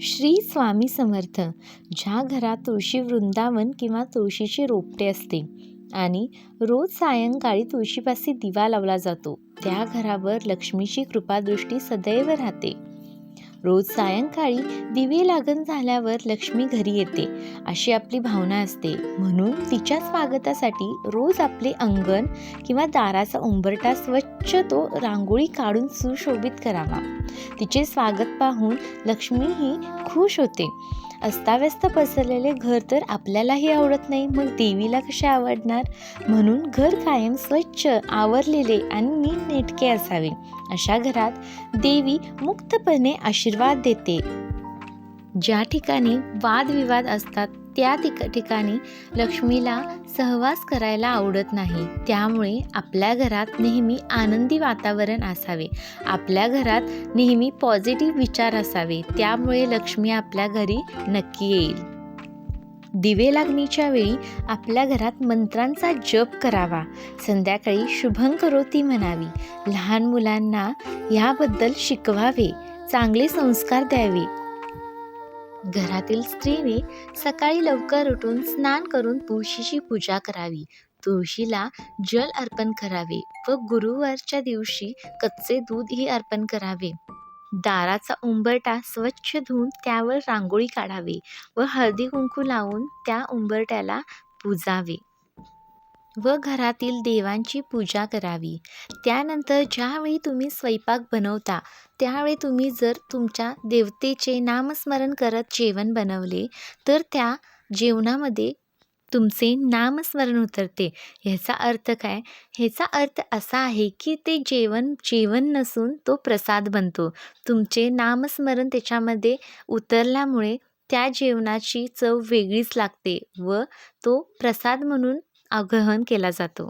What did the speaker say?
श्री स्वामी समर्थ ज्या घरात तुळशी वृंदावन किंवा तुळशीची रोपटे असते आणि रोज सायंकाळी तुळशीपाशी दिवा लावला जातो त्या घरावर लक्ष्मीची कृपादृष्टी सदैव राहते. रोज सायंकाळी दिवे लागण झाल्यावर लक्ष्मी घरी येते. अशी आपली भावना असते. म्हणून तिच्या स्वागतासाठी रोज आपले अंगण किंवा दाराचा उंबरटा स्वच्छ तो रांगोळी काढून सुशोभित करावा. तिचे स्वागत पाहून लक्ष्मीही खुश होते. अस्ताव्यस्त पसरलेले घर तर आपल्यालाही आवडत नाही. मग देवीला कसे आवडणार? म्हणून घर कायम स्वच्छ आवरलेले आणि नीटनेटके असावे. अशा घरात देवी मुक्तपणे आशीर्वाद देते. ज्या ठिकाणी वादविवाद असतात त्या ठिकाणी लक्ष्मीला सहवास करायला आवडत नाही. त्यामुळे आपल्या घरात नेहमी आनंदी वातावरण असावे. आपल्या घरात नेहमी पॉझिटिव्ह विचार असावे. त्यामुळे लक्ष्मी आपल्या घरी नक्की येईल. दिवे लागणीच्या वेळी आपल्या घरात मंत्रांचा जप करावा. संध्याकाळी शुभं करोती म्हणावी. लहान मुलांना याबद्दल शिकवावे. चांगले संस्कार द्यावे. घरातील स्त्रीने सकाळी लवकर उठून स्नान करून तुळशीची पूजा करावी. तुळशीला जल अर्पण करावे व गुरुवारच्या दिवशी कच्चे दूधही अर्पण करावे. दाराचा उंबरटा स्वच्छ धुवून त्यावर रांगोळी काढावी व हळदी कुंकू लावून त्या उंबरट्याला पुजावे. व घरातील देवांची पूजा करावी. त्यानंतर ज्यावेळी तुम्ही स्वयंपाक बनवता त्यावेळी तुम्ही जर तुमच्या देवतेचे नामस्मरण करत जेवण बनवले तर त्या जेवणामध्ये तुमचे नामस्मरण उतरते. ह्याचा अर्थ काय? ह्याचा अर्थ असा आहे की ते जेवण जेवण नसून तो प्रसाद बनतो. तुमचे नामस्मरण त्याच्यामध्ये उतरल्यामुळे त्या जेवणाची चव वेगळीच लागते व तो प्रसाद म्हणून आग्रहण केला जातो.